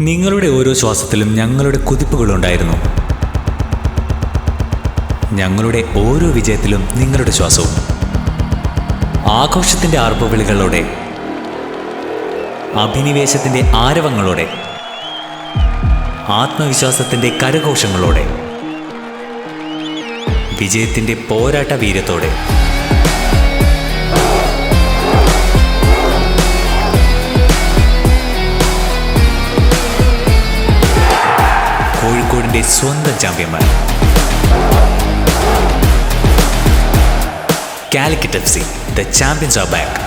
നിങ്ങളുടെ ഓരോ ശ്വാസത്തിലും ഞങ്ങളുടെ കുതിപ്പുകളുണ്ടായിരുന്നു. ഞങ്ങളുടെ ഓരോ വിജയത്തിലും നിങ്ങളുടെ ശ്വാസവും. ആഘോഷത്തിന്റെ ആർപ്പുവിളികളോടെ അഭിനിവേശത്തിന്റെ ആരവങ്ങളോടെ ആത്മവിശ്വാസത്തിന്റെ കരഘോഷങ്ങളോടെ വിജയത്തിന്റെ പോരാട്ട വീര്യത്തോടെ. കോഴിക്കോടിന്റെ സ്വന്തം ചാമ്പ്യന്മാർ. Calicut F C the champions of back.